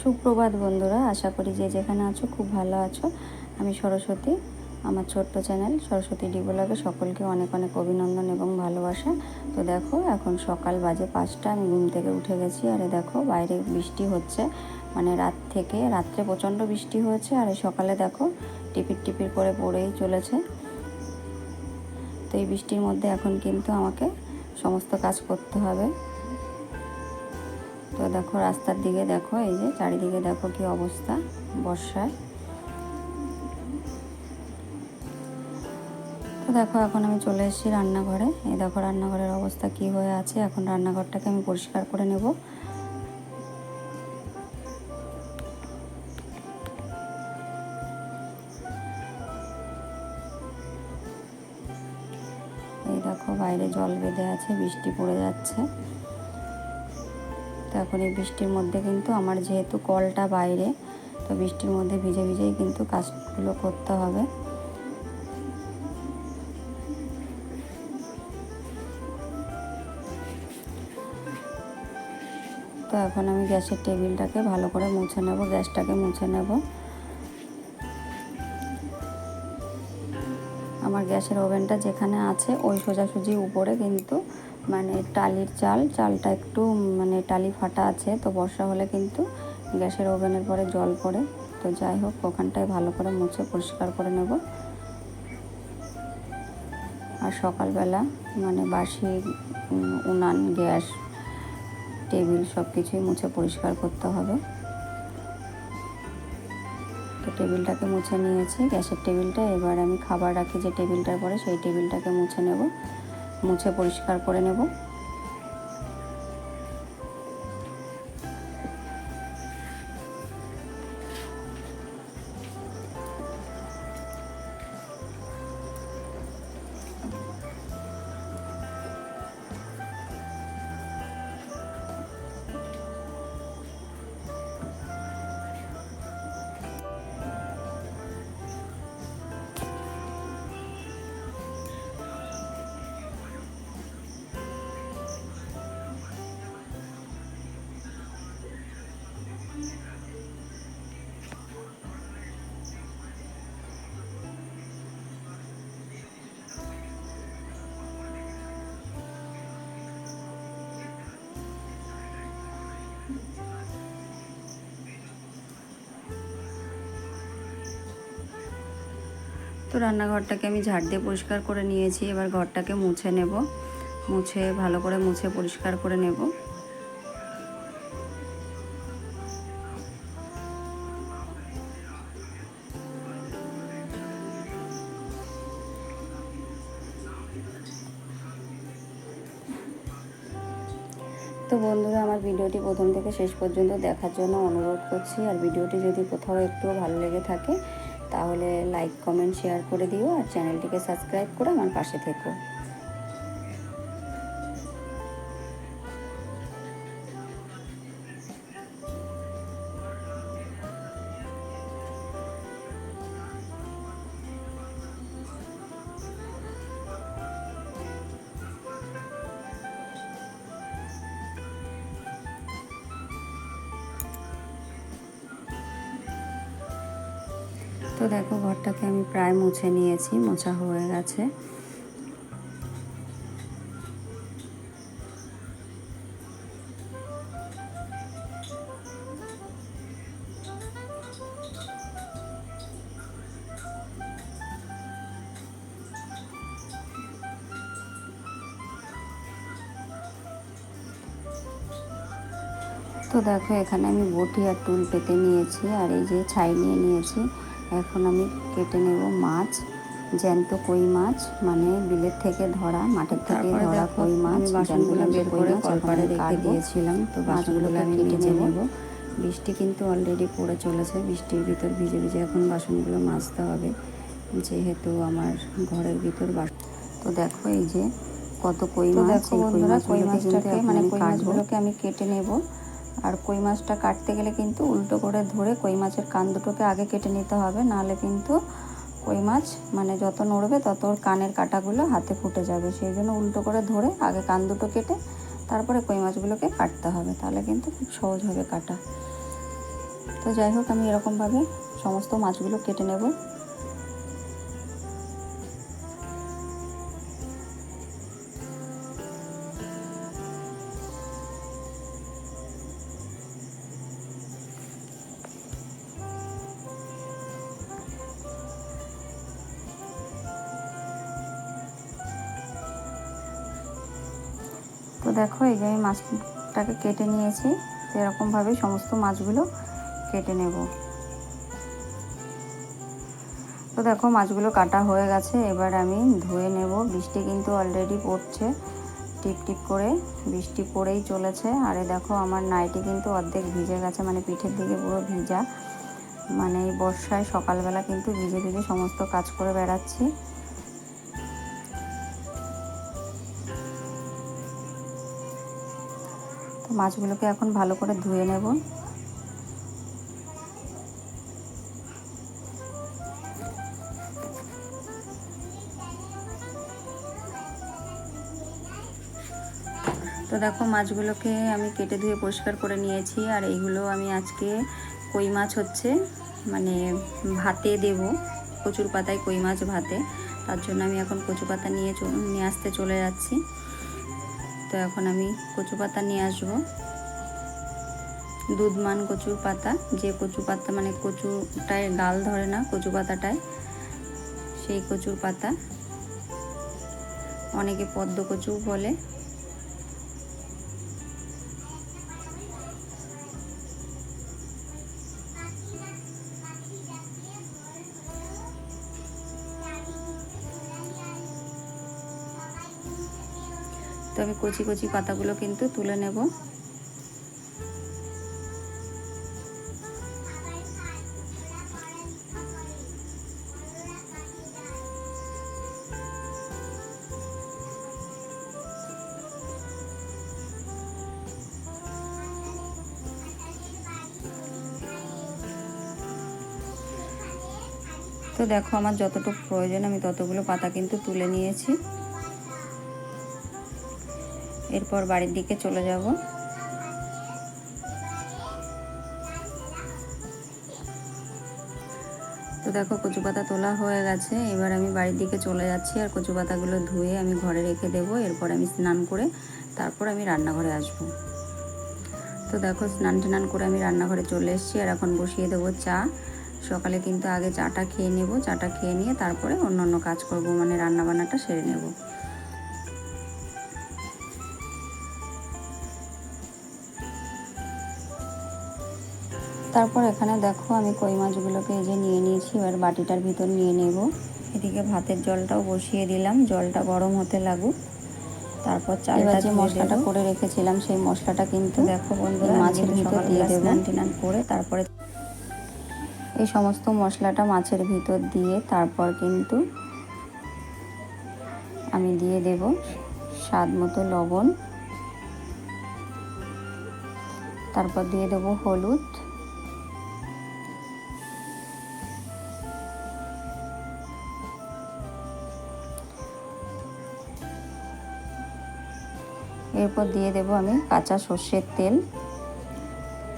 সুপ্রভাত বন্ধুরা, আশা করি যে যেখানে আছো খুব ভালো আছো। আমি সরস্বতী, আমার ছোট্ট চ্যানেল সরস্বতী ডিবোলাগে সকলকে অনেক অনেক অভিনন্দন এবং ভালোবাসা। তো দেখো, এখন সকাল বাজে পাঁচটা, আমি ঘুম থেকে উঠে গেছি। আরে দেখো, বাইরে বৃষ্টি হচ্ছে। মানে রাত থেকে, রাত্রে প্রচণ্ড বৃষ্টি হয়েছে। আর সকালে দেখো, টিপির টিপির করে পড়েই চলেছে। তো এই বৃষ্টির মধ্যে এখন কিন্তু আমাকে সমস্ত কাজ করতে হবে। তো দেখো রাস্তার দিকে দেখো, এই যে চারিদিকে দেখো কি অবস্থা বর্ষার। তো দেখো এখন আমি চলে এসেছি রান্নাঘরে। এই দেখো রান্নাঘরের অবস্থা কি হয়ে আছে, এখন রান্নাঘরটাকে আমি পরিষ্কার করে নেব। এই দেখো বাইরে জল বেঁধে আছে, বৃষ্টি পড়ে যাচ্ছে। তো এখন এই বৃষ্টির মধ্যে কিন্তু আমার যেহেতু কলটা বাইরে, তো বৃষ্টির মধ্যে ভিজে ভিজেই কিন্তু কাজগুলো করতে হবে। তো এখন আমি গ্যাসের টেবিলটাকে ভালো করে মুছে নেব, গ্যাসটাকে মুছে নেব। আমার গ্যাসের ওভেনটা যেখানে আছে ওই সোজাসুজি উপরে কিন্তু মানে টালির চাল, চালটা একটু মানে টালি ফাটা আছে, তো বর্ষা হলে কিন্তু গ্যাসের ওভেনের পরে জল পড়ে। তো যাই হোক, ওখানটায় ভালো করে মুছে পরিষ্কার করে নেব। আর সকালবেলা মানে বাসি উনান, গ্যাস, টেবিল সব কিছুই মুছে পরিষ্কার করতে হবে। তো টেবিলটাকে মুছে নিয়েছি, গ্যাসের টেবিলটা। এবার আমি খাবার রাখি যে টেবিলটার পরে, সেই টেবিলটাকে মুছে নেব। মুছে পরিষ্কার করে নেব। তো রান্নাঘরটাকে আমি ঝাড় দিয়ে পরিষ্কার করে নিয়েছি। এবার ঘরটাকে মুছে নেব। মুছে ভালো করে মুছে পরিষ্কার করে নেব। তো বন্ধুরা, আমার ভিডিওটি প্রথম থেকে শেষ পর্যন্ত দেখার জন্য অনুরোধ করছি। আর ভিডিওটি যদি কোথাও একটু ভালো লেগে থাকে তাহলে লাইক কমেন্ট শেয়ার করে দিও আর চ্যানেলটিকে সাবস্ক্রাইব করে আমার পাশে থেকো। তো দেখো, ঘরটাকে আমি প্রায় মুছে নিয়েছি, মোছা হয়ে গেছে। তো দেখো, এখানে আমি বটি আর টুল পেতে নিয়েছি, আর এই যে ছাই নিয়ে নিয়েছি। এখন আমি কেটে নেব মাছ জ্যান্ত কই মাছ মানে বিলের থেকে ধরা মাঠের থেকে ধরা কই মাছ বাসনগুলো বের করে কলপাড়ে রেখে দিয়েছিলাম তো বাসনগুলো আমি কেটে নেব। বৃষ্টি কিন্তু অলরেডি পড়ে চলেছে বৃষ্টির ভিতর ভিজে ভিজে এখন বাসনগুলো মাজতে হবে যেহেতু আমার ঘরের ভিতর বাসন তো দেখো এই যে কত কই মাছ কই মাছগুলোকে কিন্তু মানে কই মাছগুলোকে আমি কেটে নেব। আর কই মাছটা কাটতে গেলে কিন্তু উল্টো করে ধরে কই মাছের কান দুটোকে আগে কেটে নিতে হবে, নাহলে কিন্তু কই মাছ মানে যত নড়বে তত ওর কানের কাটাগুলো হাতে ফুটে যাবে। সেই জন্য উল্টো করে ধরে আগে কান দুটো কেটে তারপরে কই মাছগুলোকে কাটতে হবে, তাহলে কিন্তু খুব সহজ হবে কাটা। তো যাই হোক, আমি এরকমভাবে সমস্ত মাছগুলো কেটে নেব। দেখো, এই যে আমি মাছটাকে কেটে নিয়েছি। তো এরকমভাবে সমস্ত মাছগুলো কেটে নেব। তো দেখো, মাছগুলো কাটা হয়ে গেছে। এবার আমি ধুয়ে নেব। বৃষ্টি কিন্তু অলরেডি পড়ছে। টিপ টিপ করে বৃষ্টি পড়েই চলেছে। আরে দেখো, আমার নাইটি কিন্তু অর্ধেক ভিজে গেছে মানে পিঠের দিকে পুরো ভিজা। মানে এই বর্ষায় সকালবেলা কিন্তু ভিজে ভিজে সমস্ত কাজ করে বেড়াচ্ছি। মাছগুলোকে এখন ভালো করে ধুয়ে নেব। তো দেখো, মাছগুলোকে আমি কেটে ধুয়ে পরিষ্কার করে নিয়েছি, আর এইগুলো আমি আজকে কই মাছ হচ্ছে মানে ভাতে দেব, কচুর পাতায় কই মাছ ভাতে। তার জন্য আমি এখন কচু পাতা নিয়ে নিয়ে আসতে চলে যাচ্ছি। তো এখন আমি কচু পাতা নিয়ে আসব। দুধমান কচু পাতা, যে কচু পাতা মানে কচুটায় গাল ধরে না, কচু পাতাটায়, সেই কচুর পাতা। অনেকে পদ্ম কচু বলে। তো আমি কচি কচি পাতাগুলো কিন্তু তুলে নেব। তো দেখো আমার যতটুকু প্রয়োজন আমি ততগুলো পাতা কিন্তু তুলে নিয়েছি। এরপর বাড়ির দিকে চলে যাব। তো দেখো কচু পাতা তোলা হয়ে গেছে। এবার আমি বাড়ির দিকে চলে যাচ্ছি আর কচু পাতাগুলো ধুয়ে আমি ঘরে রেখে দেব। এরপর আমি স্নান করে তারপর আমি রান্নাঘরে আসব। তো দেখো স্নান টান করে আমি রান্নাঘরে চলে এসেছি আর এখন বসিয়ে দেবো চা। সকালে কিন্তু আগে চাটা খেয়ে নেব। চাটা খেয়ে নিয়ে তারপরে অন্য অন্য কাজ করব মানে রান্নাবান্নাটা সেরে নেব। তারপর এখানে দেখো আমি কই মাছগুলোকে এই যে নিয়ে নিয়েছি এবার বাটিটার ভিতর নিয়ে নেব। এদিকে ভাতের জলটাও বসিয়ে দিলাম জলটা গরম হতে লাগুক। তারপর চালটা যে মশলাটা করে রেখেছিলাম সেই মশলাটা কিন্তু দেখো বন্ধুরা মাছের ভিতর দিয়ে দেবো। টিনান করে তারপরে এই সমস্ত মশলাটা মাছের ভিতর দিয়ে তারপর কিন্তু আমি দিয়ে দেব স্বাদ মতো লবণ। তারপর দিয়ে দেবো হলুদ। এরপর দিয়ে দেব আমি কাঁচা সর্ষের তেল।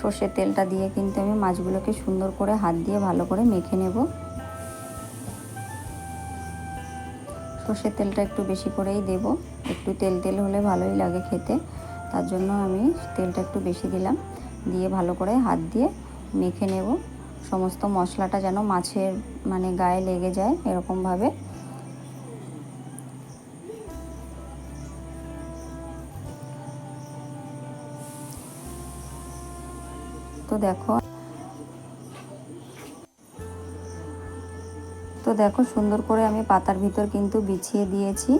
সর্ষের তেলটা দিয়ে কিন্তু আমি মাছগুলোকে সুন্দর করে হাত দিয়ে ভালো করে মেখে নেব। সর্ষের তেলটা একটু বেশি করেই দেব। একটু তেল তেল হলে ভালোই লাগে খেতে। তার জন্য আমি তেলটা একটু বেশি দিলাম। দিয়ে ভালো করে হাত দিয়ে মেখে নেব। সমস্ত মশলাটা যেন মাছের মানে গায়ে লেগে যায় এরকমভাবে। তো দেখো। তো দেখো সুন্দর করে আমি পাতার ভিতর কিন্তু বিছিয়ে দিয়েছি।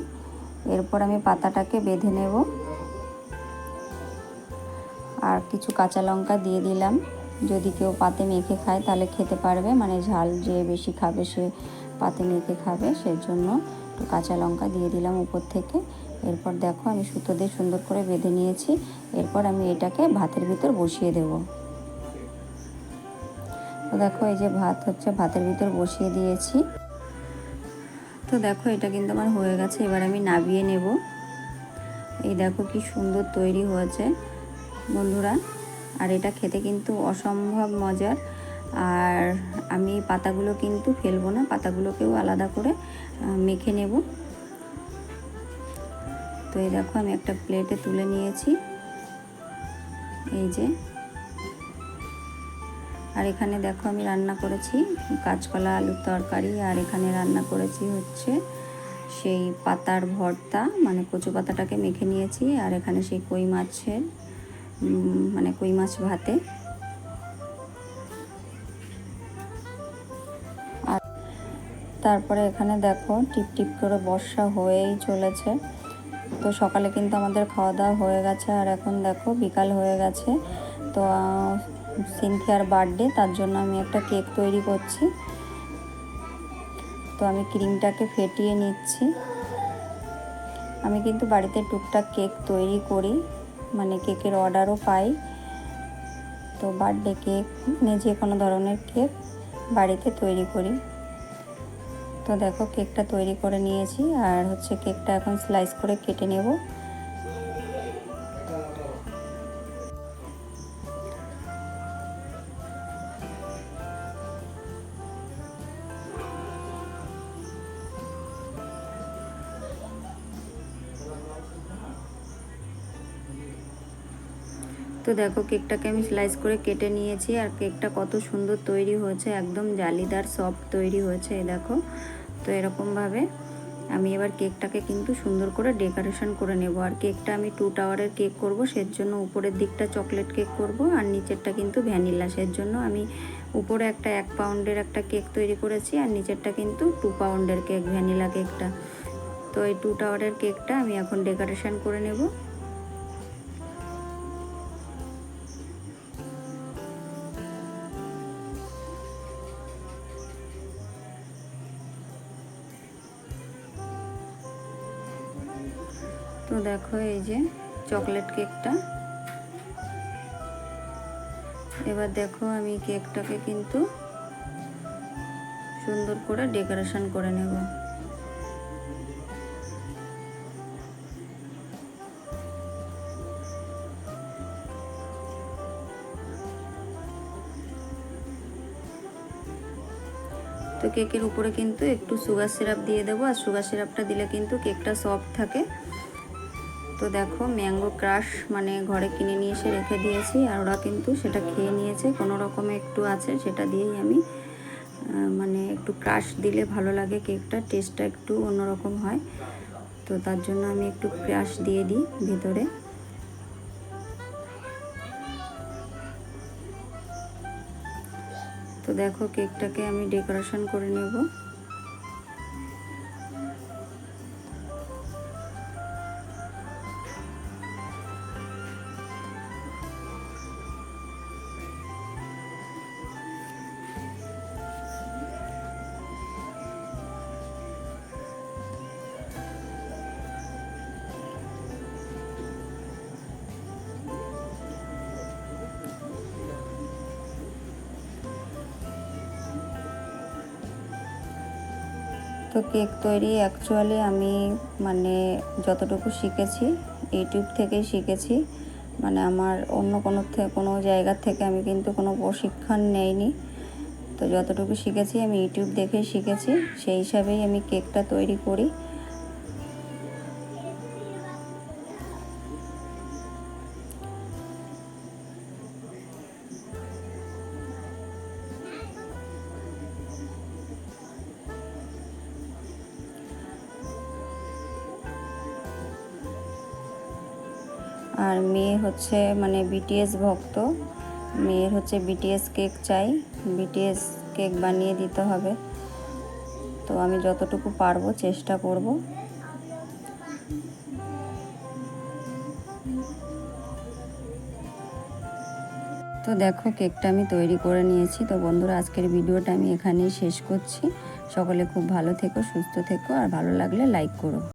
এরপর আমি পাতাটাকে বেঁধে নেব। আর কিছু কাঁচা লঙ্কা দিয়ে দিলাম। যদি কেউ পাতে মেখে খায় তাহলে খেতে পারবে। মানে ঝাল যে বেশি খাবে সে পাতে মেখে খাবে সেই জন্য একটু কাঁচা লঙ্কা দিয়ে দিলাম উপর থেকে। এরপর দেখো আমি সুতো দিয়ে সুন্দর করে বেঁধে নিয়েছি। এরপর আমি এটাকে ভাতের ভিতর বসিয়ে দেবো। তো দেখো, এই যে ভাত হচ্ছে, ভাতের ভিতর বসিয়ে দিয়েছি। তো দেখো, এটা কিন্তু আমার হয়ে গেছে, এবার আমি নাবিয়ে নেব। এই দেখো কি সুন্দর তৈরি হয়েছে, বন্ধুরা। আর এটা খেতে কিন্তু অসম্ভব মজার। আর আমি পাতাগুলো কিন্তু ফেলব না, পাতাগুলোকেও আলাদা করে মেখে নেব। তো এই দেখো, আমি একটা প্লেটে তুলে নিয়েছি। এই যে আর এখানে দেখো আমি রান্না করেছি কাঁচকলা, আলুর তরকারি, আর এখানে রান্না করেছি হচ্ছে সেই পাতার ভর্তা মানে কচু পাতাটাকে মেখে নিয়েছি, আর এখানে সেই কই মাছের মানে কই মাছ ভাতে। আর তারপরে এখানে দেখো টিপ টিপ করে বর্ষা হয়েই চলেছে। তো সকালে কিন্তু আমাদের খাওয়া দাওয়া হয়ে গেছে, আর এখন দেখো বিকাল হয়ে গেছে। তো সিনথিয়ার বার্থডে, তার জন্য আমি একটা কেক তৈরি করছি। তো আমি ক্রিমটাকে ফেটিয়ে নিচ্ছি। আমি কিন্তু বাড়িতে টুকটাক কেক তৈরি করি মানে কেকের অর্ডারও পাই। তো বার্থডে কেক মানে যে কোনো ধরনের কেক বাড়িতে তৈরি করি। তো দেখো, কেকটা তৈরি করে নিয়েছি, আর হচ্ছে কেকটা এখন স্লাইস করে কেটে নেব। তো দেখো কেকটাকে আমি স্লাইস করে কেটে নিয়েছি আর কেকটা কত সুন্দর তৈরি হয়েছে, একদম জালিদার সফট তৈরি হয়েছে দেখো। তো এরকমভাবে আমি এবার কেকটাকে কিন্তু সুন্দর করে ডেকোরেশন করে নেব। আর কেকটা আমি টু টাওয়ারের কেক করব, সের জন্য উপরের দিকটা চকলেট কেক করব আর নিচেরটা কিন্তু ভ্যানিলা সের জন্য আমি উপরে একটা এক পাউন্ডের একটা কেক তৈরি করেছি আর নিচেরটা কিন্তু টু পাউন্ডের কেক ভ্যানিলা কেকটা তো এই টু টাওয়ারের কেকটা আমি এখন ডেকোরেশন করে নেব। দেখো এই যে চকলেট কেকটা। এবার দেখো আমি কেকটাকে কিন্তু সুন্দর করে ডেকোরেশন করে নেব। তো কেকের উপরে কিন্তু একটু সুগার সিরাপ দিয়ে দেবো, আর সুগার সিরাপটা দিলে কিন্তু কেকটা সফট থাকে। তো দেখো, ম্যাঙ্গো ক্রাশ মানে ঘরে কিনে নিয়ে এসে রেখে দিয়েছি আর ওরা কিন্তু সেটা খেয়ে নিয়েছে। কোনো রকমে একটু আছে, সেটা দিয়েই আমি মানে একটু ক্রাশ দিলে ভালো লাগে কেকটা, টেস্টটা একটু অন্যরকম হয়। তো তার জন্য আমি একটু ক্রাশ দিয়ে দিই ভিতরে। তো দেখো, কেকটাকে আমি ডেকোরেশন করে নেব। তো কেক তৈরি অ্যাকচুয়ালি আমি মানে যতটুকু শিখেছি ইউটিউব থেকেই শিখেছি। মানে আমার অন্য কোনো থেকে কোনো জায়গার থেকে আমি কিন্তু কোনো প্রশিক্ষণ নেইনি। তো যতটুকু শিখেছি আমি ইউটিউব দেখেই শিখেছি। সেই হিসাবেই আমি কেকটা তৈরি করি। আর মেয়ে হচ্ছে মানে বিটিএস ভক্ত। মেয়ের হচ্ছে বিটিএস কেক চাই। বিটিএস কেক বানিয়ে দিতে হবে। তো আমি যতটুকু পারব চেষ্টা করব। তো দেখো কেকটা আমি তৈরি করে নিয়েছি। তো বন্ধুরা, আজকের ভিডিওটা আমি এখানেই শেষ করছি। সকলে খুব ভালো থেকো, সুস্থ থেকো, আর ভালো লাগলে লাইক করো।